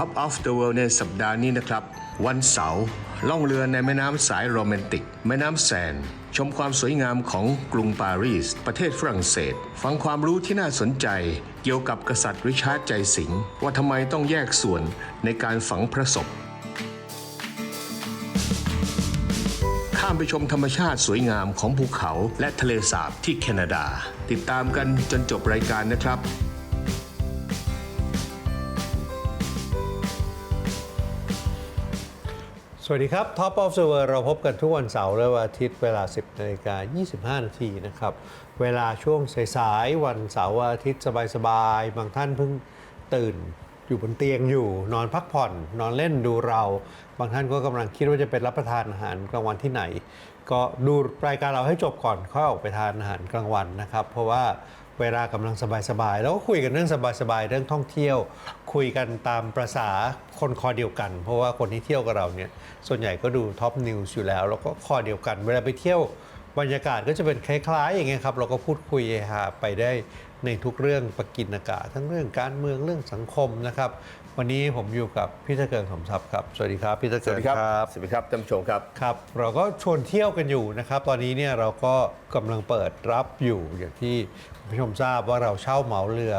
Top of the World ในสัปดาห์นี้นะครับ วันเสาร์ล่องเรือในแม่น้ำสายโรแมนติก แม่น้ำแซน ชมความสวยงามของกรุงปารีส ประเทศฝรั่งเศส ฟังความรู้ที่น่าสนใจ เกี่ยวกับกษัตริย์ริชาร์ดใจสิงห์ว่าทำไมต้องแยกส่วนในการฝังพระศพข้ามไปชมธรรมชาติสวยงามของภูเขาและทะเลสาบที่แคนาดา ติดตามกันจนจบรายการนะครับ สวัสดีครับ Top of the World เราพบกันทุกวันเสาร์และวันอาทิตย์เวลา 10นาฬิกา25 นาทีนะครับ เวลาช่วงสายๆ วันเสาร์วันอาทิตย์สบายๆ บางท่านเพิ่งตื่นอยู่บนเตียงอยู่นอนพักผ่อน นอนเล่นดูเรา บางท่านก็กำลังคิดว่าจะเป็นรับประทานอาหารกลางวันที่ไหน ก็ดูรายการเราให้จบก่อนค่อยออกไปทานอาหารกลางวันนะครับ เพราะว่า เวลากำลังสบายๆ แล้วก็คุยกันเรื่องสบายๆ เรื่องท่องเที่ยว คุยกันตามประษาคนคอเดียวกัน เพราะว่าคนที่เที่ยวกับเราเนี่ย ส่วนใหญ่ก็ดูท็อปนิวส์อยู่แล้ว แล้วก็คอเดียวกัน เวลาไปเที่ยวบรรยากาศก็จะเป็นคล้ายๆ อย่างเงี้ยครับ เราก็พูดคุยหาไปได้ในทุกเรื่องประกินอากาศทั้งเรื่องการเมืองเรื่องสังคมนะครับ วันนี้ผมอยู่กับพี่ตะเกิงสมทรัพย์ครับ สวัสดีครับพี่ตะสเกิวัสงดีครับ ครับสวัสดีครับท่านผู้ชมครับ ครับ เราก็ชวนเที่ยวกันอยู่นะครับ ตอนนี้เนี่ยเราก็กำลังเปิดรับอยู่อย่างที่คุณผู้ชมทราบว่าเราเช่าเหมาเรือ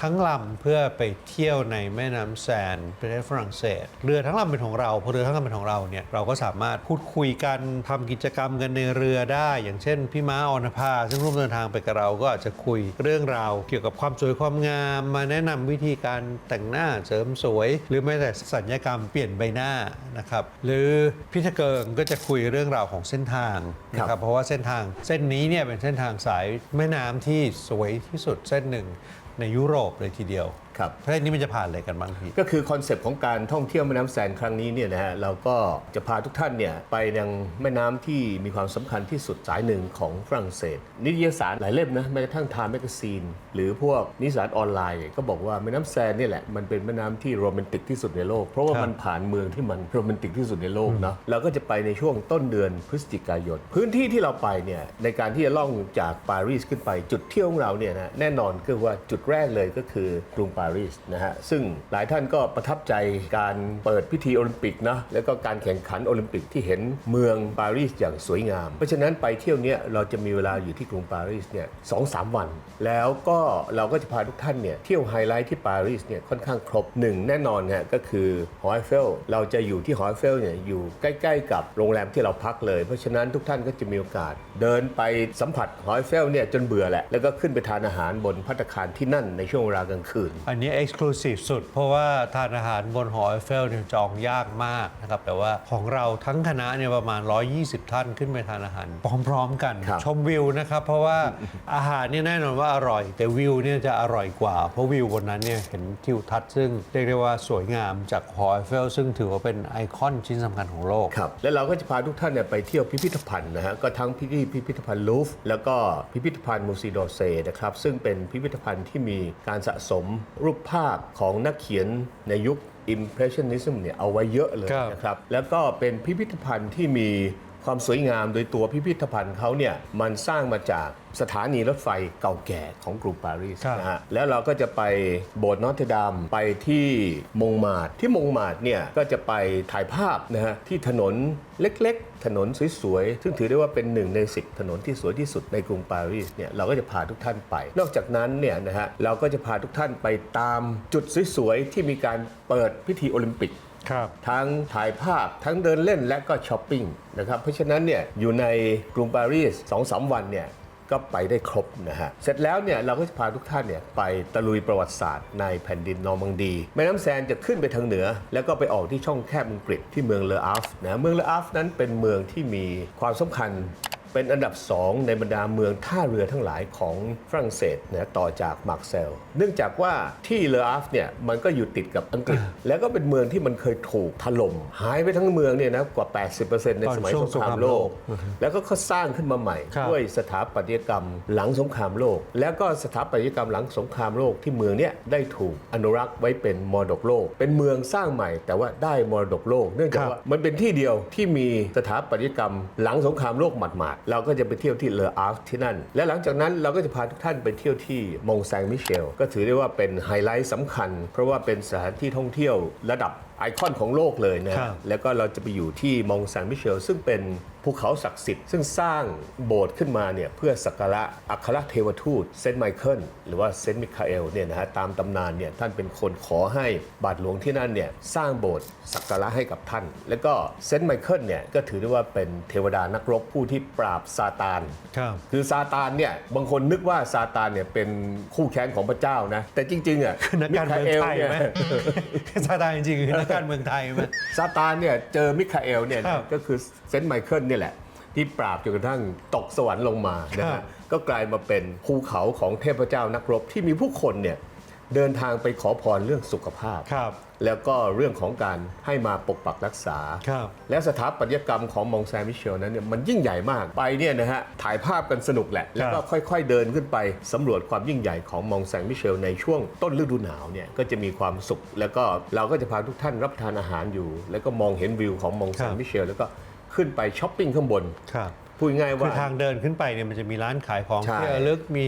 ทั้งลำเพื่อไปเที่ยวในแม่น้ำแซนประเทศฝรั่งเศส เรือทั้งลำเป็นของเราพอเรือทั้งลำเป็นของเราเนี่ยเราก็สามารถพูดคุยกันทำกิจกรรมกันในเรือได้ อย่างเช่นพี่ม้าออนภาซึ่งร่วมเดินทางไปกับเราก็อาจจะคุยเรื่องราวเกี่ยวกับความสวยความงาม มาแนะนำวิธีการแต่งหน้าเสริมสวย หรือแม้แต่สัญญกรรมเปลี่ยนใบหน้านะครับหรือพี่ตะเกิงก็จะคุยเรื่องราวของเส้นทางนะครับบเพราะว่าเส้นทางเส้นนี้เนี่ยเป็นเส้นทางสายแม่น้ำที่สวยที่สุดเส้นหนึ่ง ในยุโรปเลยทีเดียว ครับประเทศนี้มันจะผ่านอะไรกันบ้างพี่ ก็คือคอนเซปต์ของการท่องเที่ยวแม่น้ำแซนครั้งนี้เนี่ยนะฮะเราก็จะพาทุกท่านเนี่ยไปยังแม่น้ำที่มีความสำคัญที่สุดสายหนึ่งของฝรั่งเศส นิตยสารหลายเล่มนะแม้กระทั่งทาแมกซีน หรือพวกนิสสารออนไลน์ก็บอกว่าแม่น้ำแซนเนี่ยแหละมันเป็นแม่น้ำที่โรแมนติกที่สุดในโลก เพราะว่าครับมันผ่านเมืองที่มันโรแมนติกที่สุดในโลกเนาะเราก็จะไปในช่วงต้นเดือนพฤศจิกายนพื้นที่ที่เราไปเนี่ยในการที่จะล่องจากปารีสขึ้นไปจุดเที่ยวของเราเนี่ยนะแน่นอนก็ว่าจุดแรกเลยก็คือกรุงปารีสนะฮะซึ่งหลายท่านก็ประทับใจการเปิดพิธีโอลิมปิกนะแล้วก็การแข่งขันโอลิมปิกที่เห็นเมืองปารีสอย่างสวยงาม เพราะฉะนั้นไปเที่ยวเนี้ยเราจะมีเวลาอยู่ที่กรุงปารีสเนี่ยสองสามวัน แล้วก็เราก็จะพาทุกท่านเนี่ยเที่ยวไฮไลท์ที่ปารีสเนี่ยค่อนข้างครบหนึ่งแน่นอนฮะก็คือหอไอเฟลเราจะอยู่ที่หอไอเฟลเนี่ยอยู่ใกล้ ๆ กับโรงแรมที่เราพักเลย เพราะฉะนั้นทุกท่านก็จะมีโอกาส เดินไปสัมผัสหอไอเฟลเนี่ยจนเบื่อแหละแล้วก็ขึ้นไปทานอาหารบนพัตตาคารที่นั่นในช่วงเวลากลางคืนอันนี้ Exclusive สุด เพราะว่าทานอาหารบนหอไอเฟลเนี่ยจองยากมากนะครับ แต่ว่าของเราทั้งคณะเนี่ยประมาณ 120 ท่านขึ้นไปทานอาหาร พร้อมๆกันครับชมวิวนะครับ เพราะว่าอาหารเนี่ยแน่นอนว่าอร่อย แต่วิวเนี่ยจะอร่อยกว่า เพราะวิวบนนั้นเนี่ยเห็นทิวทัศน์ซึ่งเรียกได้ว่าสวยงามจากหอไอเฟลซึ่งถือว่าเป็นไอคอนชิ้นสำคัญของโลกครับแล้วเราก็จะพาทุกท่านเนี่ยไปเที่ยวพิพิธภัณฑ์นะฮะก็ทั้งพิพิพิพิธภัณฑ์ลูฟร์แล้วก็พิพิธภัณฑ์มูซีโดเซนะครับซึ่งเป็นพิพิธภัณฑ์ที่มีการสะสมรูปภาพของนักเขียนในยุค Impressionism เนี่ยเอาไว้เยอะเลยครับนะครับ แล้วก็เป็นพิพิธภัณฑ์ที่มี ความสวยงามโดยตัวพิพิธภัณฑ์เขาเนี่ยมันสร้างมาจากสถานีรถไฟเก่าแก่ของกรุงปารีสครับนะฮะแล้วเราก็จะไปโบสถ์นอตเทดามไปที่มงมาดที่มงมาดเนี่ยก็จะไปถ่ายภาพนะฮะที่ถนนเล็กๆ ถนนสวยๆ ซึ่งถือได้ว่าเป็นหนึ่งในสิบถนนที่สวยที่สุดในกรุงปารีสเนี่ยเราก็จะพาทุกท่านไป นอกจากนั้นเนี่ยนะฮะเราก็จะพาทุกท่านไปตามจุดสวยๆที่มีการเปิดพิธีโอลิมปิกครับ ทั้งถ่ายภาพทั้งเดินเล่นและก็ช้อปปิ้งนะครับเพราะฉะนั้นเนี่ยอยู่ในกรุงปารีส2องสวันเนี่ยก็ไปได้ครบนะฮะ เสร็จแล้วเนี่ยเราก็จะพาทุกท่านเนี่ยไปตะลุยประวัติศาสตร์ในแผ่นดินนอร์มังดี แม่น้ำแซนจะขึ้นไปทางเหนือ แล้วก็ไปออกที่ช่องแคบอังกฤษที่เมืองเลออาฟนะ เมืองเลออาฟนั้นเป็นเมืองที่มีความสำคัญ เป็นอันดับ2ในบรรดาเมืองท่าเรือทั้งหลายของฝรั่งเศสนะต่อจากมาร์กเซล เนื่องจากว่าที่เลออาฟเนี่ยมันก็อยู่ติดกับอังกฤษ แล้วก็เป็นเมืองที่มันเคยถูกถล่มหายไปทั้งเมืองเนี่ยนะกว่า 80%ในสมัยตอนช่วสงงครามโลกสงครามโลก แล้วก็เขาสร้างขึ้นมาใหม่ครับด้วยสถาปัตยกรรมหลังสงครามโลก แล้วก็สถาปัตยกรรมหลังสงครามโลกที่เมืองเนี้ยได้ถูกอนุรักษ์ไว้เป็นมรดกโลก เป็นเมืองสร้างใหม่ แต่ว่าได้มรดกโลก เนื่องจากว่ามันเป็นที่เดียวที่มีสถาปัตยกรรมหลังสงครามโลกหมาดเราก็จะไปเที่ยวที่เลออาร์ที่นั่น และหลังจากนั้นเราก็จะพาทุกท่านไปเที่ยวที่มงแซงมิเชลก็ถือได้ว่าเป็นไฮไลท์สำคัญ เพราะว่าเป็นสถานที่ท่องเที่ยวระดับ ไอคอนของโลกเลยนะ ครัฮะบแล้วก็เราจะไปอยู่ที่มองซานมิเชล ซึ่งเป็นภูเขาศักดิ์สิทธิ์ ซึ่งสร้างโบสถ์ขึ้นมาเนี่ยเพื่อสักการะอัครเทวทูตเซนต์ไมเคิลหรือว่าเซนต์มิคาเอลเนี่ยนะฮะตามตำนานเนี่ยท่านเป็นคนขอให้บาทหลวงที่นั่นเนี่ยสร้างโบสถ์สักการะให้กับท่าน แล้วก็เซนต์ไมเคิลเนี่ยก็ถือได้ว่าเป็นเทวดานักรบผู้ที่ปราบซาตาน ครับ คือซาตานเนี่ยบางคนนึกว่าซาตานเนี่ยเป็นคู่แค้นของพระเจ้านะ แต่จริงๆอะนักการเมืองไทยไหม ซาตานจริงๆคือนักการเมืองไทยไหมซาตานเนี่ยเจอมิคาเอลเนี่ยครันะบก็คือเซนต์ไมเคิลเนี่ยแหละ ที่ปราบจนกระทั่งตกสวรรค์ลงมานะครัฮะบก็กลายมาเป็นภูเขาของเทพเจ้านักรบที่มีผู้คนเนี่ย เดินทางไปขอพรเรื่องสุขภาพ ครับ แล้วก็เรื่องของการให้มาปกปักรักษา ครับ และสถาปัตยกรรมของมองแซมิเชลนั้นเนี่ยมันยิ่งใหญ่มากไปเนี่ยนะฮะถ่ายภาพกันสนุกแหละ แล้วก็ค่อยๆเดินขึ้นไปสำรวจความยิ่งใหญ่ของมองแซมิเชลในช่วงต้นฤดูหนาวเนี่ยก็จะมีความสุข แล้วก็เราก็จะพาทุกท่านรับประทานอาหารอยู่ แล้วก็มองเห็นวิวของมองแซมิเชลแล้วก็ขึ้นไปช้อปปิ้งข้างบน ครับ พูดง่ายคือว่าทางเดินขึ้นไปเนี่ยมันจะมีร้านขายของใช่ ที่ระลึกมี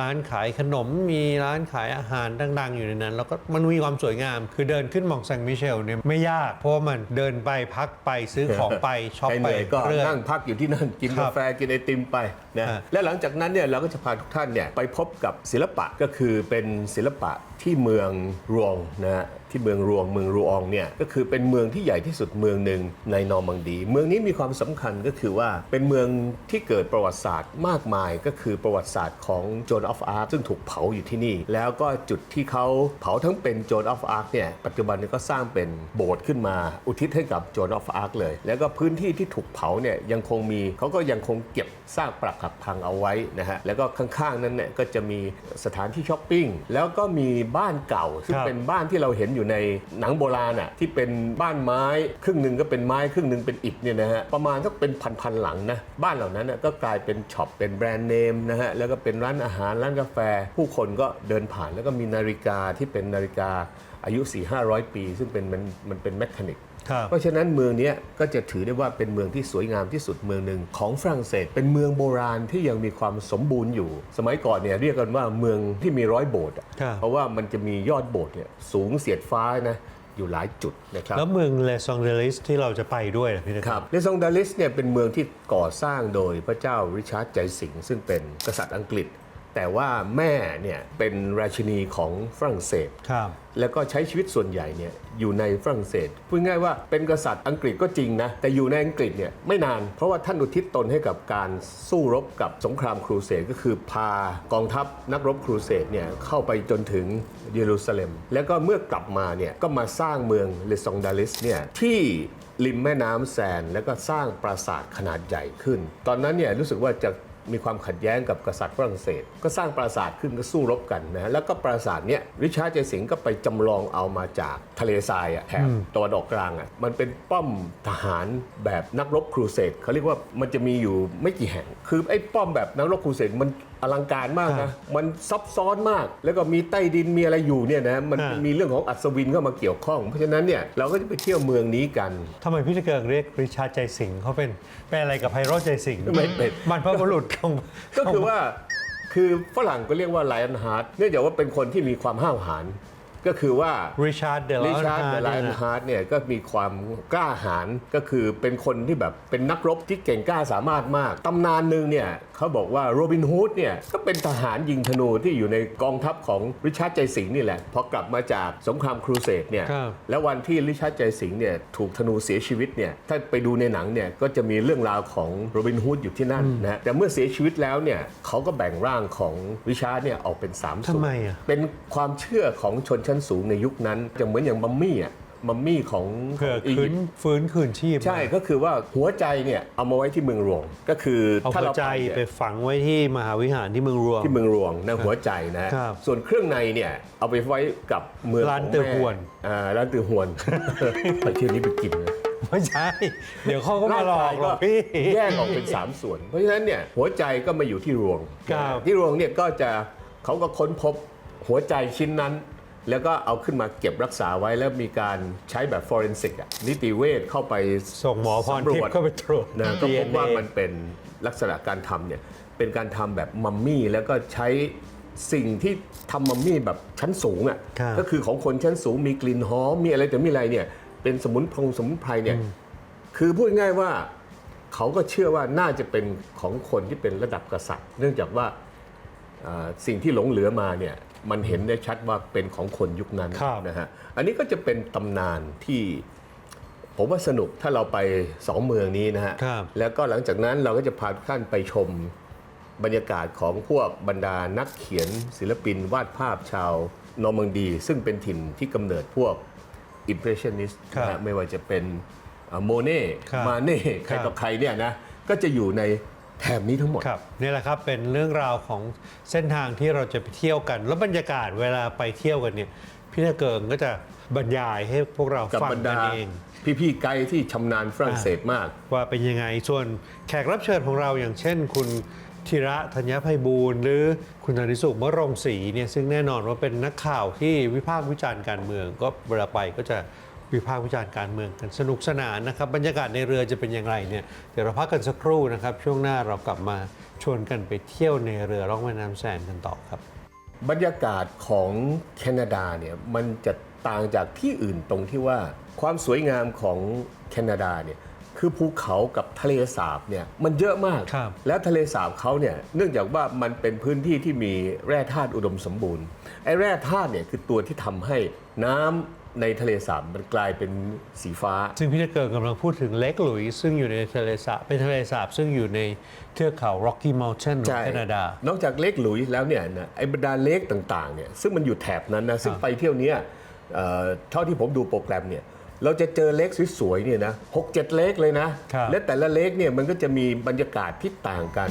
ร้านขายขนม มีร้านขายอาหารดัง ๆ อยู่ในนั้น แล้วก็มันมีความสวยงาม คือเดินขึ้นมองแซงมิเชลเนี่ยไม่ยาก เพราะว่ามันเดินไปพักไปซื้อของไปช็อปใครเหไปนื่อยก็เรื่อย นั่งพักอยู่ที่นั่นกินครักาบแฟกินไอติมไปนะฮะ และหลังจากนั้นเนี่ยเราก็จะพาทุกท่านเนี่ยไปพบกับศิลปะก็คือเป็นศิลปะที่เมืองรวงนะฮะ ที่เมืองรวงเมืองรูอองเนี่ยก็คือเป็นเมืองที่ใหญ่ที่สุดเมืองหนึ่งในนอร์มังดี เมืองนี้มีความสำคัญก็คือว่าเป็นเมืองที่เกิดประวัติศาสตร์มากมายก็คือประวัติศาสตร์ของโจนออฟอาร์ซึ่งถูกเผาอยู่ที่นี่ แล้วก็จุดที่เขาเผาทั้งเป็นโจนออฟอาร์เนี่ยปัจจุบันนี้ก็สร้างเป็นโบสถ์ขึ้นมา อุทิศให้กับโจนออฟอาร์เลย แล้วก็พื้นที่ที่ถูกเผาเนี่ยยังคงมีเขาก็ยังคงเก็บซากปรักหักพังเอาไว้นะฮะแล้วก็ข้างๆนั้นเนี่ยก็จะมีสถานที่ช้อปปิ้งแล้วก็มีบ้านเก่าซึ่งเป็นบ้านที่เราเห็นอยู่ในหนังโบราณอะที่เป็นบ้านไม้ครึ่งหนึ่งก็เป็นไม้ครึ่งหนึ่งเป็นอิฐเนี่ยนะฮะประมาณสักเป็นพันๆหลังนะบ้านเหล่านั้นก็กลายเป็นช็อปเป็นแบรนด์เนมนะฮะแล้วก็เป็นร้านอาหารร้านกาแฟ ผู้คนก็เดินผ่านแล้วก็มีนาฬิกาที่เป็นนาฬิกาอายุ 4-500 ปี ซึ่งเป็นมันมันเป็นแมคานิกค เพราะฉะนั้นเมืองเนี้ยก็จะถือได้ว่าเป็นเมืองที่สวยงามที่สุดเมืองหนึ่งของฝรั่งเศส เป็นเมืองโบราณที่ยังมีความสมบูรณ์อยู่ สมัยก่อนเนี่ยเรียกกันว่าเมืองที่มีร้อยโบสถ์อะครับเพราะว่ามันจะมียอดโบสถ์เนี่ยสูงเสียดฟ้านะอยู่หลายจุดนะครับแล้วเมืองเลซองเดลิสที่เราจะไปด้วยนะพี่นะคครัรับบเลซองดาลิสเนี่ยเป็นเมืองที่ก่อสร้างโดยพระเจ้าริชาร์ดใจสิงห์ซึ่งเป็นกษัตริย์อังกฤษ แต่ว่าแม่เนี่ยเป็นราชินีของฝรั่งเศส ครับ แล้วก็ใช้ชีวิตส่วนใหญ่เนี่ยอยู่ในฝรั่งเศสพูดง่ายว่าเป็นกษัตริย์อังกฤษก็จริงนะ แต่อยู่ในอังกฤษเนี่ยไม่นาน เพราะว่าท่านอุทิศตนให้กับการสู้รบกับสงครามครูเสดก็คือพากองทัพนักรบครูเสดเนี่ยเข้าไปจนถึงเยรูซาเล็ม แล้วก็เมื่อกลับมาเนี่ยก็มาสร้างเมืองเลซองดาลิสเนี่ยที่ริมแม่น้ำแซนแล้วก็สร้างปราสาทขนาดใหญ่ขึ้น ตอนนั้นเนี่ยรู้สึกว่าจะ มีความขัดแย้งกับกษัตริย์ฝรั่งเศส ก็สร้างปราสาทขึ้นก็สู้รบกันนะแล้วก็ปราสาทเนี่ยริชาร์ดเจสิงห์ก็ไปจำลองเอามาจากทะเลทรายอะแถบตะวันออกกลางอะมันเป็นป้อมทหารแบบนักรบครูเสดเขาเรียกว่ามันจะมีอยู่ไม่กี่แห่ง คือไอ้ป้อมแบบนักรบครูเสดมัน อลังการมากครันะบมันซับซ้อนมาก แล้วก็มีใต้ดินมีอะไรอยู่เนี่ยนะมันอ่ามีมีเรื่องของอัศวินเข้ามาเกี่ยวข้อง เพราะฉะนั้นเนี่ยเราก็จะไปเที่ยวเมืองนี้กันทำไมพี่ตะเกิงเรียกริชาร์ดใจสิงห์เขาเป็นเป็นอะไรกับไพโรจน์ใจสิงห์ไม่เป็นมันพระบุรุษของก็คือว่าคือฝรั่งก็เรียกว่าไลออนฮาร์ดเนื่องจากว่าเป็นคนที่มีความห้าวหาญก็คือว่าริชาร์ดเดลริชาร์ดเดลไลไลออนฮาร์ดเนี่ยก็มีความกล้าหาญก็คือเป็นคนที่แบบเป็นนักรบที่เก่งกล้าสามารถมาก ตำนานหนึ่งเนี่ย เขาบอกว่าโรบินฮูดเนี่ยก็เป็นทหารยิงธนูที่อยู่ในกองทัพของริชาร์ดใจสิงห์นี่แหละพอกลับมาจากสงครามครูเสดเนี่ยครับ แล้ววันที่ริชาร์ดใจสิงห์เนี่ยถูกธนูเสียชีวิตเนี่ยถ้าไปดูในหนังเนี่ยก็จะมีเรื่องราวของโรบินฮูดอยู่ที่นั่นนะแต่เมื่อเสียชีวิตแล้วเนี่ยเขาก็แบ่งร่างของริชาร์ดเนี่ยออกเป็นสามส่วน ทำไมอะเป็นความเชื่อของชนชั้นสูงในยุคนั้นจะเหมือนอย่างมัมมี่อะ มัมมี่ของเพื่ออีคืยินปต์ ฟื้นคืนชีพใช่ก็คือว่าหัวใจเนี่ยเอามาไว้ที่เมืองรวง ก็คือเอาถ้าหัวเราใจไปเนี่ยไปฝังไว้ที่มหาวิหารที่เมืองรวง ที่เมืองรวงนะหัวใจนะครับ ส่วนเครื่องในเนี่ยเอาไปไว้กับเมืองร้านของตือแม่หวนอ่าร้านตือหวนไปเที่ยวนี้ไปกินนะไม่ใช่ เดี๋ยวเขาก็มาหลอกหรอกพี่ แยกออกเป็น3ส่วน เพราะฉะนั้นเนี่ยหัวใจก็มาอยู่ที่รวง ครับ ที่รวงเนี่ยก็จะเขาก็ค้นพบหัวใจชิ้นนั้น แล้วก็เอาขึ้นมาเก็บรักษาไว้แล้วมีการใช้แบบฟอเรนซิกนิติเวชเข้าไปส่งหมอพรสำรทิพวจย์เข้าไปตรวจนะก็พบ DNA ว่ามันเป็นลักษณะการทำเนี่ยเป็นการทำแบบมัมมี่แล้วก็ใช้สิ่งที่ทำมัมมี่แบบชั้นสูงอะครับก็คือของคนชั้นสูงมีกลิ่นหอมมีอะไรแต่มีอะไรเนี่ยเป็นสมุนพงสมุนไพรเนี่ยคือพูดง่ายๆว่าเขาก็เชื่อว่าน่าจะเป็นของคนที่เป็นระดับกษัตริย์ เนื่องจากว่าอ่าสิ่งที่หลงเหลือมาเนี่ย มันเห็นได้ชัดว่าเป็นของคนยุคนั้นครับนะฮะอันนี้ก็จะเป็นตำนานที่ผมว่าสนุกถ้าเราไปสองเมืองนี้นะฮะครับแล้วก็หลังจากนั้นเราก็จะพาทุกท่านไปชมบรรยากาศของพวกบรรดานักเขียนศิลปินวาดภาพชาวนอร์มังดี ซึ่งเป็นถิ่นที่กำเนิดพวกอิมเพรสชันนิสต์ครับนะฮะไม่ว่าจะเป็นโมเน่ครับมาเน่ใครครับต่อใครเนี่ยนะก็จะอยู่ใน แถบนี้ทั้งหมด ครับนี่แหละครับเป็นเรื่องราวของเส้นทางที่เราจะไปเที่ยวกัน แล้วบรรยากาศเวลาไปเที่ยวกันเนี่ยพี่นาเกิงก็จะบรรยายให้พวกเรากับฟังบรรกัดานเอง พี่ๆไกด์ที่ชำนาญฝรั่งเศสมาก ว่าเป็นยังไง ส่วนแขกรับเชิญของเราอย่างเช่น คุณธีระธัญไพบูลย์หรือคุณธนิสุขมะรงศรีเนี่ยซึ่งแน่นอนว่าเป็นนักข่าวที่วิพากษ์วิจารณ์การเมือง ก็เวลาไปก็จะ วิพากษ์วิจารณ์การเมืองกันสนุกสนานนะครับ บรรยากาศในเรือจะเป็นอย่างไรเนี่ยเดี๋ยวเราพักกันสักครู่นะครับ ช่วงหน้าเรากลับมาชวนกันไปเที่ยวในเรือล่องแม่น้ำแซนกันต่อครับ บรรยากาศของแคนาดาเนี่ยมันจะต่างจากที่อื่นตรงที่ว่าความสวยงามของแคนาดาเนี่ยคือภูเขากับทะเลสาบเนี่ยมันเยอะมากครับแล้วทะเลสาบเขาเนี่ยเนื่องจากว่ามันเป็นพื้นที่ที่มีแร่ธาตุอุดมสมบูรณ์ไอ้แร่ธาตุเนี่ยคือตัวที่ทำให้น้ำ ในทะเลสาบมันกลายเป็นสีฟ้า ซึ่งพี่นาเกิงกำลังพูดถึงเลกหลุยส์ซึ่งอยู่ในทะเลสาบเป็นทะเลสาบซึ่งอยู่ในเทือกเขา Rocky Mountain ของใช่แคนาดา นอกจากเลกหลุยส์แล้วเนี่ยนะไอ้บรรดาเลกต่างๆเนี่ยซึ่งมันอยู่แถบนั้นนะซึ่งไปเที่ยวเนี้ยเอ่อเท่าที่ผมดูโปรแกรมเนี่ยเราจะเจอเลกสวยๆเนี่ยนะหกเจ็ดเลกเลยนะครับและแต่ละเลกเนี่ยมันก็จะมีบรรยากาศที่ต่างกัน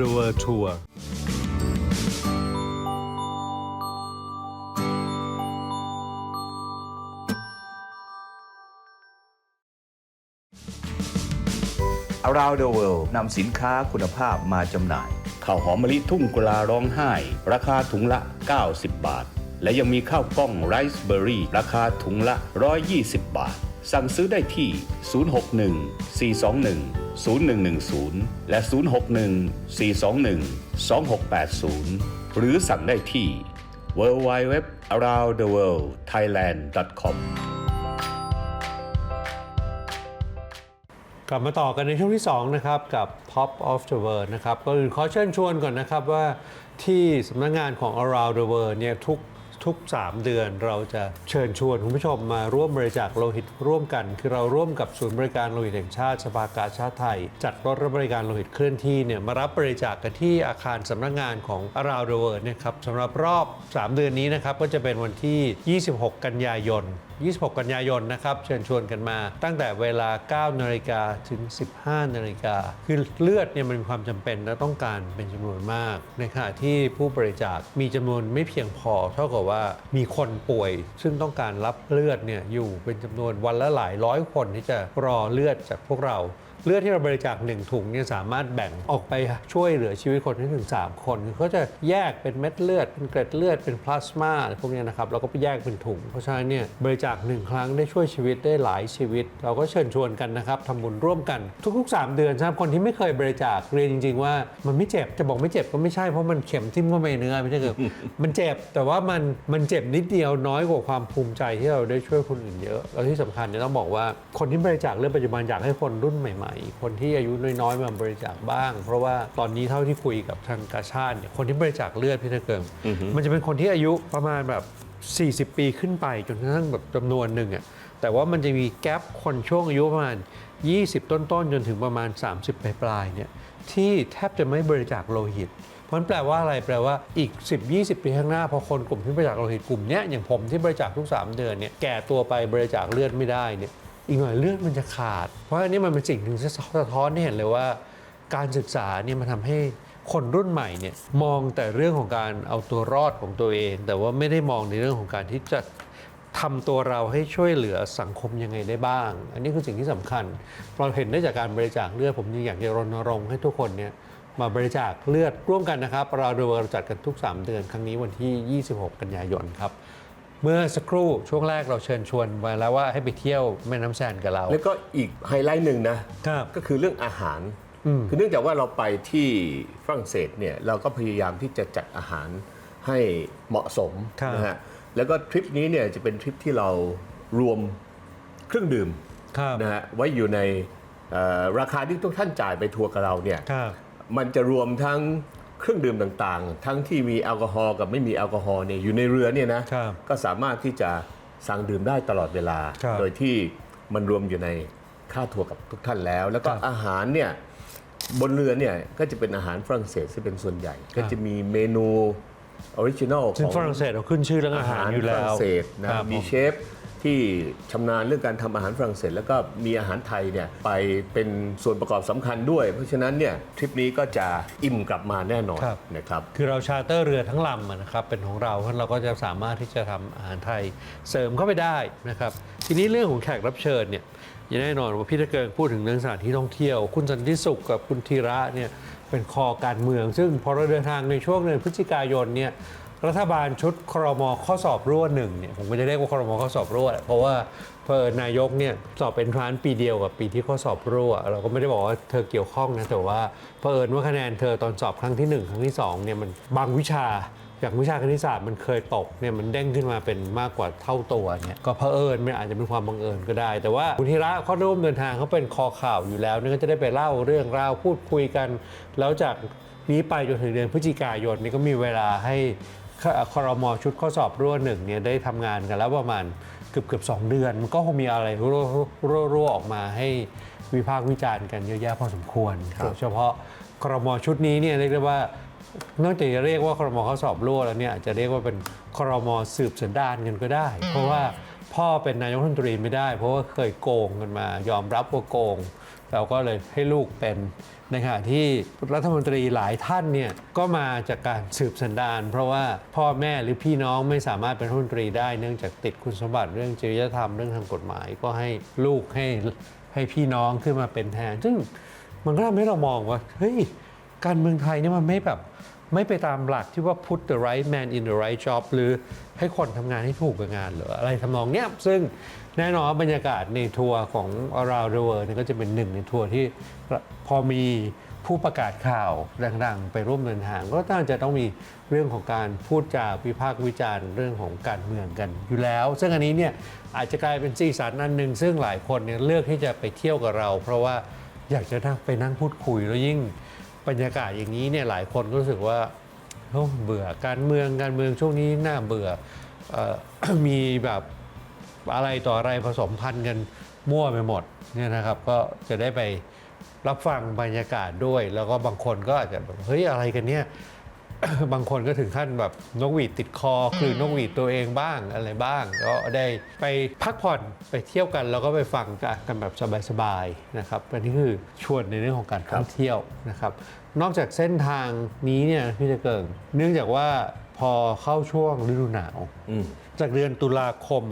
the world tour อารา the World นำสินค้าคุณภาพมาจำหน่าย ข้าวหอมมะลิทุ่งกุลาร้องไห้ ราคาถุงละ 90 บาท และยังมีข้าวกล้องไรซ์เบอร์รี่ ราคาถุงละ 120 บาท สั่งซื้อได้ที่ 061 421 0110 และ 061 421 2680 หรือสั่งได้ที่ www aroundtheworldthailand.com กลับมาต่อกันในช่วงที่ 2 นะครับ กับ Pop of the World นะครับก็ขอเชิญชวนก่อนนะครับว่าที่สำนักงงานของ Around the World เนี่ยทุก ทุก 3 เดือนเราจะเชิญชวนคุณผู้ชมมาร่วมบริจาคโลหิตร่วมกัน คือเราร่วมกับศูนย์บริการโลหิตแห่งชาติสภากาชาติไทย จัดรถรับบริการโลหิตเคลื่อนที่เนี่ยมารับบริจาคกันที่อาคารสำนักงานของอาราวเดเวิร์ดนะครับสำหรับรอบ 3 เดือนนี้นะครับก็จะเป็นวันที่ 26 กันยายน 26 กันยายนนะครับ เชิญชวนกันมาตั้งแต่เวลา 9 นาฬิกาถึง 15 นาฬิกา คือเลือดเนี่ยมันมีความจำเป็นและต้องการเป็นจำนวนมาก ในขณะที่ผู้บริจาคมีจำนวนไม่เพียงพอ เท่ากับว่ามีคนป่วย ซึ่งต้องการรับเลือดเนี่ยอยู่เป็นจำนวนวันละหลายร้อยคนที่จะรอเลือดจากพวกเรา เลือดที่เราบริจาคหนึ่งถุงเนี่ยสามารถแบ่งออกไปช่วยเหลือชีวิตคนได้ถึง 3 คนคือเขาจะแยกเป็นเม็ดเลือด เป็นเกล็ดเลือดเป็นพลาสมาพวกนี้นะครับแล้วก็ไปแยกเป็นถุง เพราะฉะนั้นเนี่ยบริจาคหนึ่งครั้งได้ช่วยชีวิตได้หลายชีวิต เราก็เชิญชวนกันนะครับทำบุญร่วมกันทุกๆ 3 เดือนสำหรับคนที่ไม่เคยบริจาคเรียนจริง ๆ ว่ามันไม่เจ็บจะบอกไม่เจ็บก็ไม่ใช่เพราะมันเข็มทิ่มเข้าไปในเนื้อไม่ใช่คือมันเจ็บแต่ว่ามันมันเจ็บนิดเดียวน้อยกว่าความภูมิใจที่เราได้ช่วยคนอื่นเยอะแล้วที่สำคัญเนี่ยต้องบอกว่าคนที่บริจาคเลือดปัจจุบันอยากให้คนรุ่นใหม่คนที่อายุน้อยๆมาบริจาคบ้าง เพราะว่าตอนนี้เท่าที่คุยกับทางกาชาติเนี่ยคนที่บริจาคเลือดพี่ตะเกิงมันจะเป็นคนที่อายุประมาณแบบ 40 ปีขึ้นไปจนกระทั่งแบบจำนวนหนึ่งอะแต่ว่ามันจะมีแกลบคนช่วงอายุประมาณ 20 ต้นๆ จนถึงประมาณ 30 ปลายๆเนี่ยที่แทบจะไม่บริจาคโลหิต เพราะฉะนั้นแปลว่าอะไรแปลว่าอีก 10-20 ปีข้างหน้า พอคนกลุ่มที่บริจาคโลหิตกลุ่มเนี้ยอย่างผมที่บริจาคทุก 3 เดือนเนี่ยแก่ตัวไปบริจาคเลือดไม่ได้เนี่ย อีกหน่อยเลือดมันจะขาด เพราะอันนี้มันเป็นสิ่งหนึ่งที่สะท้อนให้เห็นเลยว่า การศึกษาเนี่ยมันทำให้คนรุ่นใหม่เนี่ยมองแต่เรื่องของการเอาตัวรอดของตัวเอง แต่ว่าไม่ได้มองในเรื่องของการที่จะทำตัวเราให้ช่วยเหลือสังคมยังไงได้บ้าง อันนี้คือสิ่งที่สำคัญ เราเห็นได้จากการบริจาคเลือดผมยังอยากจะรณรงค์ให้ทุกคนเนี่ยมาบริจาคเลือดร่วมกันนะครับ เราโดยเราจัดกันทุก 3 เดือนครั้งนี้วันที่ 26 กันยายนครับ เมื่อสักครู่ช่วงแรกเราเชิญชวนมาแล้วว่าให้ไปเที่ยวแม่น้ำแซนกับเรา แล้วก็อีกไฮไลท์หนึ่งนะครับ ก็คือเรื่องอาหารอืมคือเนื่องจากว่าเราไปที่ฝรั่งเศสเนี่ยเราก็พยายามที่จะจัดอาหารให้เหมาะสมครับนะฮะแล้วก็ทริปนี้เนี่ยจะเป็นทริปที่เรารวมเครื่องดื่มครับ นะฮะไว้อยู่ในเอ่อราคาที่ทุกท่านจ่ายไปทัวร์กับเราเนี่ย ครับ มันจะรวมทั้ง เครื่องดื่มต่างๆ ทั้งที่มีแอลกอฮอล์กับไม่มีแอลกอฮอล์เนี่ยอยู่ในเรือเนี่ยนะครับก็สามารถที่จะสั่งดื่มได้ตลอดเวลา ครับโดยที่มันรวมอยู่ในค่าทัวร์กับทุกท่านแล้ว แล้วก็ครับอาหารเนี่ยบนเรือเนี่ยก็จะเป็นอาหารฝรั่งเศสที่เป็นส่วนใหญ่ ก็จะมีเมนูออริจินอลซึ่ขงองฝรั่งเศสเราขึ้นชื่อเรื่องอาหารอยู่ฝแล้รั่วงเศสนะครับมีผม เชฟ ที่ชำนาญเรื่องการทำอาหารฝรั่งเศส แล้วก็มีอาหารไทยเนี่ยไปเป็นส่วนประกอบสำคัญด้วย เพราะฉะนั้นเนี่ยทริปนี้ก็จะอิ่มกลับมาแน่นอนครับ นะครับ คือเราชาร์เตอร์เรือทั้งลำอะนะครับเป็นของเราเพราะเราก็จะสามารถที่จะทำอาหารไทยเสริมเข้าไปได้นะครับทีนี้เรื่องของแขกรับเชิญเนี่ยอย่างแน่นอนว่าพี่ตะเกิงพูดถึงเรื่องสถานที่ท่องเที่ยว คุณสันติสุขกับคุณธีระเนี่ยเป็นคอการเมือง ซึ่งพอเราเดินทางในช่วงเดือนพฤศจิกายนเนี่ย รัฐบาลชุดครมข้อสอบรั่วหนึ่งเนี่ยผมก็จะเรียกว่าครมข้อสอบรั่วแหละเพราะว่าเพอนายกเนี่ยสอบเป็นทรานปีเดียวกับปีที่ข้อสอบรั่ว เราก็ไม่ได้บอกว่าเธอเกี่ยวข้องนะแต่ว่าเผอิญว่าคะแนนเธอตอนสอบครั้งที่หนึ่งครั้งที่สองเนี่ยมันบางวิชาอย่างวิชาคณิตศาสตร์มันเคยตกเนี่ยมันเด้งขึ้นมาเป็นมากกว่าเท่าตัวเนี่ยก็เผอิญมันอาจจะเป็นความบังเอิญก็ได้ แต่ว่าคุณธีระเขาร่วมเดินทางเขาเป็นคอข่าวอยู่แล้วเนี่ยก็จะได้ไปเล่าเรื่องราวพูดคุยกัน แล้วจากนี้ไปจนถึงเดือนพฤศจิกายนนี่ก็มีเวลาให้ คอรมอชุดข้อสอบรั่วหนึ่งเนี่ยได้ทำงานกันแล้วประมาณเกือบเกือบสองเดือน มันก็คงมีอะไรรั่วรั่วรั่วออกมาให้วิพากษ์วิจารณ์กันเยอะแยะพอสมควรโดยเฉพาะครมชุดนี้เนี่ยเรียกได้ว่านอกจากจะเรียกว่าครมเขาสอบรั่วแล้วเนี่ยอาจจะเรียกว่าเป็นครมสืบสันดานกันก็ได้ เพราะว่าพ่อเป็นนายกรัฐมนตรีไม่ได้ เพราะว่าเคยโกงกันมายอมรับว่าโกงเราก็เลยให้ลูกเป็น ในขณะที่รัฐมนตรีหลายท่านเนี่ยก็มาจากการสืบสันดาน เพราะว่าพ่อแม่หรือพี่น้องไม่สามารถเป็นรัฐมนตรีได้เนื่องจากติดคุณสมบัติเรื่องจริยธรรมเรื่องทางกฎหมาย ก็ให้ลูกให้ให้พี่น้องขึ้นมาเป็นแทน ซึ่งมันก็ทำให้เรามองว่าเฮ้ยการเมืองไทยเนี่ยมันไม่แบบไม่ไปตามหลักที่ว่า put the right man in the right job หรือให้คนทำงานให้ถูกกับงานหรืออะไรทำนองเนี้ยซึ่ง แน่นอนว่าบรรยากาศในทัวร์ของ around the world เนี่ยก็จะเป็นหนึ่งในทัวร์ที่พอมีผู้ประกาศข่าวดังๆ ไปร่วมเดินทาง ก็น่าจะต้องมีเรื่องของการพูดจาวิพากษ์วิจารณ์เรื่องของการเมืองกันอยู่แล้ว ซึ่งอันนี้เนี่ยอาจจะกลายเป็นสีสันอันหนึ่งซึ่งหลายคนเนี่ยเลือกที่จะไปเที่ยวกับเรา เพราะว่าอยากจะนั่งไปนั่งพูดคุยแล้วยิ่งบรรยากาศอย่างนี้เนี่ยหลายคนก็รู้สึกว่าเบื่อการเมืองการเมืองช่วงนี้น่าเบื่อออมีแบบ อะไรต่ออะไรผสมพันธุ์กันมั่วไปหมดเนี่ยนะครับก็จะได้ไปรับฟังบรรยากาศด้วย แล้วก็บางคนก็อาจจะแบบเฮ้ยอะไรกันเนี่ย บางคนก็ถึงขั้นแบบนกหวีดติดคอคลืนนกหวีดตัวเองบ้างอะไรบ้าง ก็ได้ไปพักผ่อนไปเที่ยวกัน แล้วก็ไปฟังกันแบบสบายๆนะครับอันนี้คือชวนในเรื่องของการท่องเที่ยวนะครับ นอกจากเส้นทางนี้เนี่ยพี่จะเกิงเนื่องจากว่าพอเข้าช่วงฤดูหนาวอืมจากเดือนตุลาคม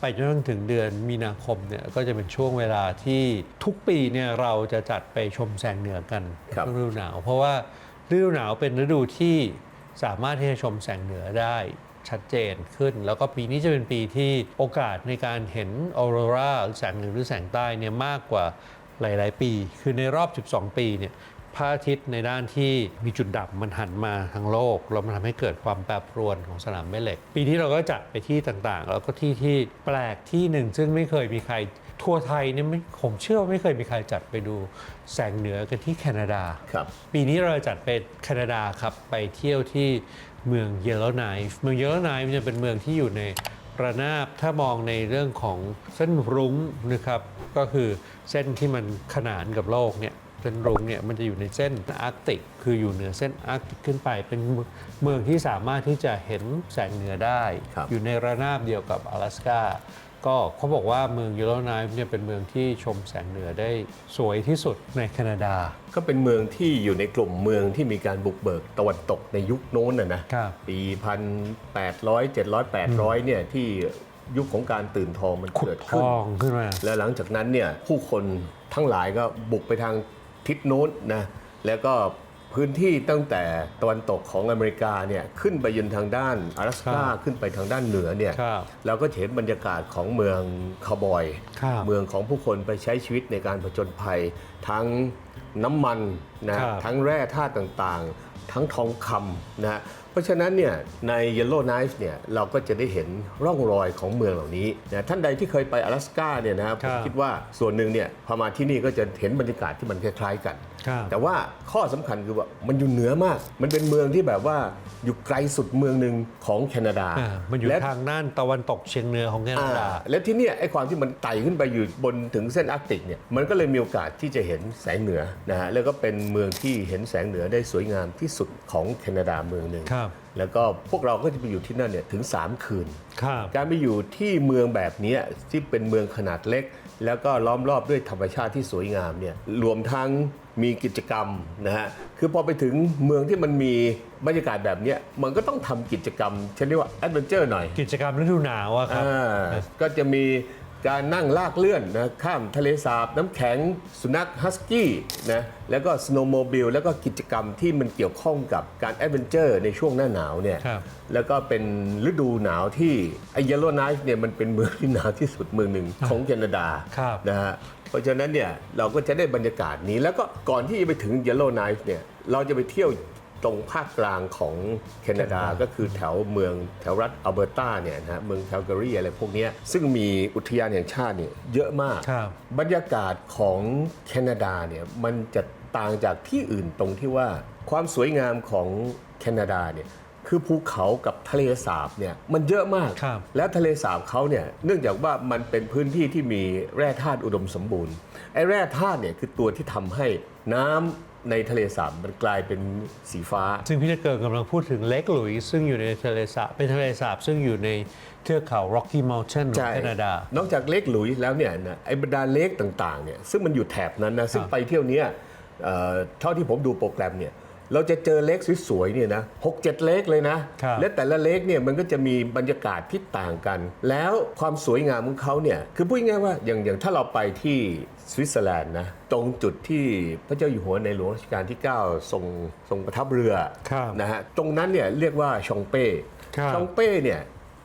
ไปจนถึงเดือนมีนาคมเนี่ยก็จะเป็นช่วงเวลาที่ทุกปีเนี่ยเราจะจัดไปชมแสงเหนือกันครับฤดูหนาว เพราะว่าฤดูหนาวเป็นฤดูที่สามารถที่จะชมแสงเหนือได้ชัดเจนขึ้น แล้วก็ปีนี้จะเป็นปีที่โอกาสในการเห็นออโรราหรือแสงเหนือหรือแสงใต้เนี่ยมากกว่าหลาย ๆ ปี คือในรอบ 12 ปีเนี่ย พระอาทิตย์ในด้านที่มีจุดดับมันหันมาทางโลกแล้วมันทำให้เกิดความแปรปรวนของสนามแม่เหล็ก ปีที่เราก็จัดไปที่ต่างๆ แล้วก็ที่ที่แปลกที่หนึ่ง ซึ่งไม่เคยมีใครทั่วไทยเนี่ยไม่ผมเชื่อว่าไม่เคยมีใครจัดไปดูแสงเหนือกันที่แคนาดาครับปีนี้เราจัดไปแคนาดาครับไปเที่ยวที่เมืองเยลโลไนฟ์เมืองเยลโลไนฟ์จะเป็นเมืองที่อยู่ในระนาบถ้ามองในเรื่องของเส้นรุ้งนะครับ ก็คือเส้นที่มันขนานกับโลกเนี่ย เป็นรุ้งเนี่ยมันจะอยู่ในเส้นอาร์กติก คืออยู่เหนือเส้นอาร์กติกขึ้นไป เป็นเมืองที่สามารถที่จะเห็นแสงเหนือได้ ครับ อยู่ในระนาบเดียวกับ阿拉斯กาก็เขาบอกว่าเมืองยูโรไนฟ์เนี่ยเป็นเมืองที่ชมแสงเหนือได้สวยที่สุดในแคนาดา ก็เป็นเมืองที่อยู่ในกลุ่มเมืองที่มีการบุกเบิกตะวันตกในยุคโน้นนะนะครับ ปีพันแปดร้อยเจ็ดร้อยแปดร้อยเนี่ยที่ยุคของการตื่นทองมัน ขุด เกิด ท ขึ้น องขึ้นมา แล้วหลังจากนั้นเนี่ยผู้คนทั้งหลายก็บุกไปทาง ทิศโน้นนะแล้วก็พื้นที่ตั้งแต่ตะวันตกของอเมริกาเนี่ยขึ้นไปยนทางด้าน阿拉斯กา ครับ ขึ้นไปทางด้านเหนือเนี่ย ครับ เราก็จะเห็นบรรยากาศของเมืองคาวบอย ครับ เมืองของผู้คนไปใช้ชีวิตในการผจญภัย ทั้งน้ำมันนะครับ ทั้งแร่ธาตุต่างๆ ทั้งทองคำนะฮะเพ ราะฉะนั้นเนี่ยใน Yellow Knife เนี่ยเราก็จะได้เห็นร่องรอยของเมืองเหล่านี้นะท่านใดที่เคยไป阿拉斯กาเนี่ยนะครับผมคิดว่าส่วนหนึ่งเนี่ยพอมาที่นี่ก็จะเห็นบรรยากาศที่มันคล้ายๆกัน ครับ แต่ว่าข้อสำคัญคือว่ามันอยู่เหนือมาก มันเป็นเมืองที่แบบว่าอยู่ไกลสุดเมืองหนึ่งของแคนาดา อ่ามันอยู่ และ ทางด้านตะวันตกเฉียงเหนือของแคนาดา อ่าและที่เนี่ยไอ้ความที่มันไต่ขึ้นไปอยู่บนถึงเส้นอาร์กติกเนี่ยมันก็เลยมีโอกาสที่จะเห็นแสงเหนือนะฮะแล้วก็เป็นเมืองที่เห็นแสงเหนือได้สวยงามที่สุดของแคนาดาเมืองหนึ่ง ครับแล้วก็พวกเราก็จะไปอยู่ที่นั่นเนี่ยถึง 3 คืน ครับ การไปอยู่ที่เมืองแบบเนี้ยที่เป็นเมืองขนาดเล็ก แล้วก็ล้อมรอบด้วยธรรมชาติที่สวยงามเนี่ยรวมทั้งมีกิจกรรมนะฮะคือพอไปถึงเมืองที่มันมีบรรยากาศแบบเนี้ยมันก็ต้องทำกิจกรรมฉันเรียกว่าแอดเวนเจอร์หน่อยกิจกรรมฤดูหนาวอะครับ อ่าก็จะมี การนั่งลากเลื่อนนะข้ามทะเลสาบน้ำแข็งสุนัขฮัสกี้นะแล้วก็สโนว์โมบิลแล้วก็กิจกรรมที่มันเกี่ยวข้องกับการแอดเวนเจอร์ในช่วงหน้าหนาวเนี่ยครับ แล้วก็เป็นฤดูหนาวที่ไอ้เยลโลไนฟ์เนี่ยมันเป็นเมืองที่หนาวที่สุดเมืองหนึ่งของแคนาดาครับ นะฮะเพราะฉะนั้นเนี่ยเราก็จะได้บรรยากาศนี้แล้วก็ก่อนที่จะไปถึงเยลโลไนฟ์เนี่ยเราจะไปเที่ยว ตรงภาคกลางของแคนาดาก็คือแถวเมืองแถวรัฐอัลเบอร์ตาเนี่ยนะฮะเมืองแคลการีอะไรพวกเนี้ยซึ่งมีอุทยานแห่งชาติเนี่ยเยอะมากครับบรรยากาศของแคนาดาเนี่ยมันจะต่างจากที่อื่นตรงที่ว่าความสวยงามของแคนาดาเนี่ยคือภูเขากับทะเลสาบเนี่ยมันเยอะมากครับและทะเลสาบเขาเนี่ยเนื่องจากว่ามันเป็นพื้นที่ที่มีแร่ธาตุอุดมสมบูรณ์ไอ้แร่ธาตุเนี่ยคือตัวที่ทำให้น้ำ ในทะเลสาบมันกลายเป็นสีฟ้า ซึ่งพี่จะเกิดกำลังพูดถึงเลกหลุยส์ซึ่งอยู่ในทะเลสาบเป็นทะเลสาบซึ่งอยู่ในเทือกเขา Rocky Mountain ของแคนาดา นอกจากเลกหลุยส์แล้วเนี่ยนะไอ้บรรดาเลกต่างๆเนี่ยซึ่งมันอยู่แถบนั้นนะซึ่งไปเที่ยวเนี้ยเอ่อเท่าที่ผมดูโปรแกรมเนี่ย เราจะเจอเลกสวยๆเนี่ยนะหกเจ็ดเลกเลยนะ ครับและแต่ละเลกเนี่ยมันก็จะมีบรรยากาศที่ต่างกัน แล้วความสวยงามของเขาเนี่ยคือพูดง่ายๆว่าอย่างอย่างถ้าเราไปที่สวิตเซอร์แลนด์นะตรงจุดที่พระเจ้าอยู่หัวในหลวงรัชกาลที่ 9 ทรงทรงประทับเรือครับนะฮะตรงนั้นเนี่ยเรียกว่าชองเป้ครับ ชองเป้เนี่ย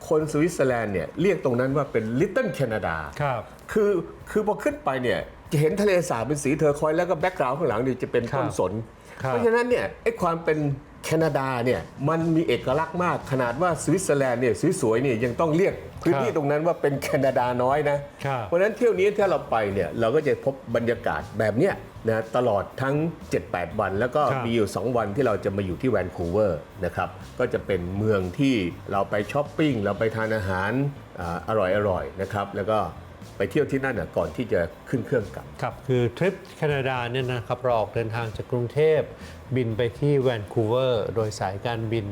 คนสวิตเซอร์แลนด์เนี่ยเรียกตรงนั้นว่าเป็นลิตเติ้ลแคนาดา ครับ คือคือพอขึ้นไปเนี่ยจะเห็นทะเลสาบเป็นสีเทอร์คอยส์แล้วก็แบ็กกราวด์ข้างหลังเนี่ยจะเป็นครับต้นสนครับ เพราะฉะนั้นเนี่ยไอ้ความเป็นแคนาดาเนี่ยมันมีเอกลักษณ์มากขนาดว่าสวิตเซอร์แลนด์เนี่ยสวยๆเนี่ยยังต้องเรียกพื้นที่ตรงนั้นว่าเป็นแคนาดาน้อยนะครับเพราะฉะนั้นเที่ยวนี้ถ้าเราไปเนี่ยเราก็จะพบบรรยากาศแบบเนี้ยนะตลอดทั้ง 7-8 วัน แล้วก็ครับมีอยู่ 2 วันที่เราจะมาอยู่ที่แวนคูเวอร์นะครับก็จะเป็นเมืองที่เราไปช้อปปิ้ง เราไปทานอาหารอาอร่อยๆนะครับแล้วก็ ไปเที่ยวที่นั่นก่อนที่จะขึ้นเครื่องกลับ ครับ คือทริปแคนาดาเนี่ยนะครับเราออกเดินทางจากกรุงเทพ บินไปที่แวนคูเวอร์โดยสายการบิน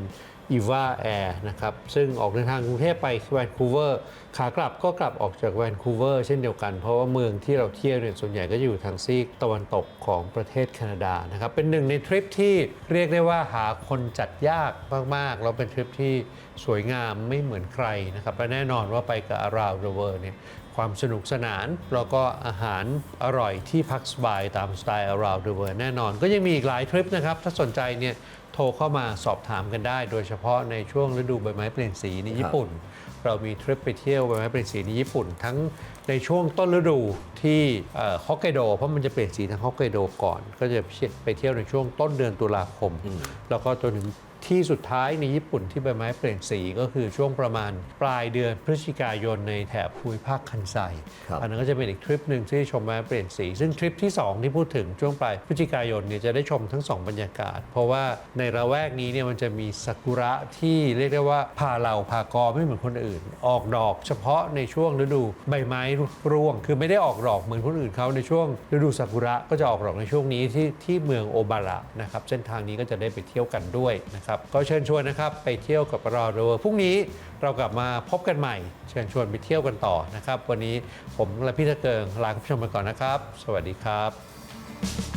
e v a Air นะครับซึ่งออกเดินทางกรุงเทพไปแวนคูเวอร์ขากลับก็กลับออกจากแวนคูเวอร์เช่นเดียวกัน เพราะว่าเมืองที่เราเที่ยวเนี่ยส่วนใหญ่ก็จะอยู่ทางซีกตะวันตกของประเทศแคนาดานะครับเป็นหนึ่งในทริปที่เรียกได้ว่าหาคนจัดยากมากๆแล้วเป็นทริปที่ สวยงามไม่เหมือนใครนะครับและแน่นอนว่าไปกับ Around the World เนี่ยความสนุกสนาน แล้วก็อาหารอร่อยที่พักสบายตามสไตล์ around the world แน่นอน ก็ยังมีอีกหลายทริปนะครับ ถ้าสนใจเนี่ยโทรเข้ามาสอบถามกันได้ โดยเฉพาะในช่วงฤดูใบไม้เปลี่ยนสีในญี่ปุ่น เรามีทริปไปเที่ยวใบไม้เปลี่ยนสีในญี่ปุ่น ทั้งในช่วงต้นฤดูที่ฮอกไกโดเพราะมันจะเปลี่ยนสีทางฮอกไกโดก่อน ก็จะไปเที่ยวในช่วงต้นเดือนตุลาคม แล้วก็จนถึง ที่สุดท้ายในญี่ปุ่นที่ใบไม้เปลี่ยนสีก็คือช่วงประมาณปลายเดือนพฤศจิกายนในแถบภูมิภาคคันไซครับอันนั้นก็จะเป็นอีกทริปหนึ่งที่ชมใบไม้เปลี่ยนสี ซึ่งทริปที่ 2 ที่พูดถึงช่วงปลายพฤศจิกายนเนี่ยจะได้ชมทั้ง 2 บรรยากาศ เพราะว่าในระแวกนี้เนี่ยมันจะมีซากุระที่เรียกได้ว่าพาเราพากอไม่เหมือนคนอื่น ออกดอกเฉพาะในช่วงฤดูใบไม้ร่วง คือไม่ได้ออกดอกเหมือนคนอื่นเขาในช่วงฤดูซากุระก็จะออกดอกในช่วงนี้ที่ที่เมืองโอบาระนะครับเส้นทางนี้ก็จะได้ไปเที่ยวกันด้วยนะครับก็เชิญชวนนะครับไปเที่ยวกับเราเดอพรุ่งนี้เรากลับมาพบกันใหม่ เชิญชวนไปเที่ยวกันต่อนะครับ วันนี้ผมและพี่ตะเกิงลาคุณผู้ชมไปก่อนนะครับ สวัสดีครับ